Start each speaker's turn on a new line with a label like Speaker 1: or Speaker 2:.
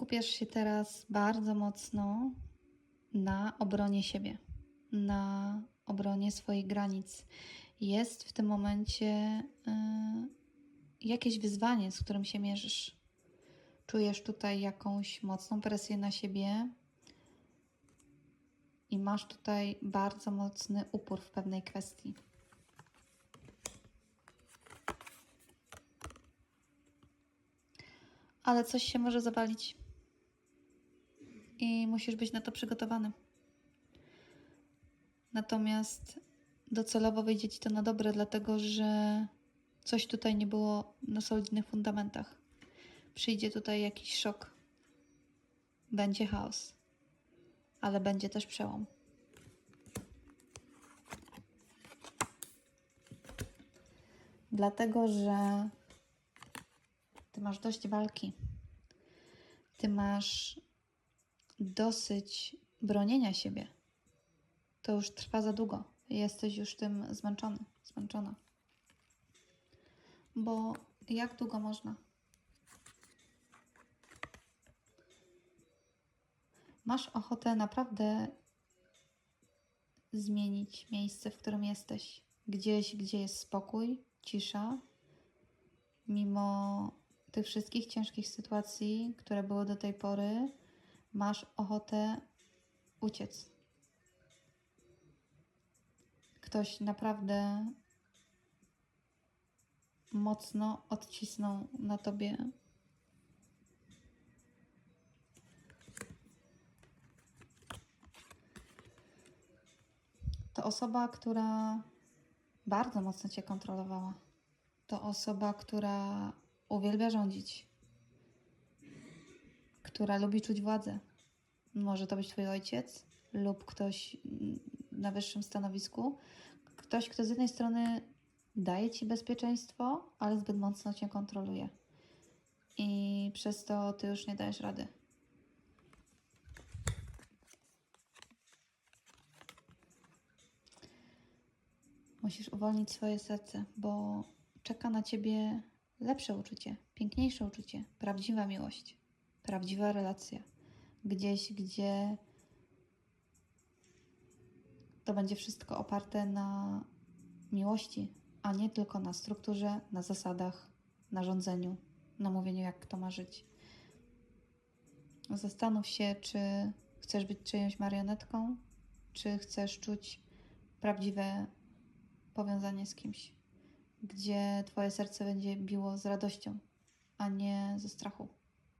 Speaker 1: skupiasz się teraz bardzo mocno na obronie siebie, na obronie swoich granic. Jest w tym momencie y, jakieś wyzwanie, z którym się mierzysz. Czujesz tutaj jakąś mocną presję na siebie i masz tutaj bardzo mocny upór w pewnej kwestii. Ale coś się może zawalić i musisz być na to przygotowany. Natomiast docelowo wyjdzie ci to na dobre, dlatego że coś tutaj nie było na solidnych fundamentach. Przyjdzie tutaj jakiś szok. Będzie chaos, ale będzie też przełom. Dlatego, że ty masz dość walki. Ty masz dosyć bronienia siebie. To już trwa za długo. Jesteś już tym zmęczony, zmęczona. Bo jak długo można? Masz ochotę naprawdę zmienić miejsce, w którym jesteś. Gdzieś, gdzie jest spokój, cisza, mimo tych wszystkich ciężkich sytuacji, które były do tej pory, masz ochotę uciec. Ktoś naprawdę mocno odcisnął na tobie to osoba, która bardzo mocno cię kontrolowała. To osoba, która uwielbia rządzić, która lubi czuć władzę. Może to być twój ojciec lub ktoś na wyższym stanowisku. Ktoś, kto z jednej strony daje ci bezpieczeństwo, ale zbyt mocno cię kontroluje. I przez to ty już nie dajesz rady. Musisz uwolnić swoje serce, bo czeka na ciebie lepsze uczucie, piękniejsze uczucie, prawdziwa miłość, prawdziwa relacja. Gdzieś, gdzie to będzie wszystko oparte na miłości, a nie tylko na strukturze, na zasadach, na rządzeniu, na mówieniu, jak kto ma żyć. Zastanów się, czy chcesz być czyjąś marionetką, czy chcesz czuć prawdziwe powiązanie z kimś, gdzie Twoje serce będzie biło z radością, a nie ze strachu.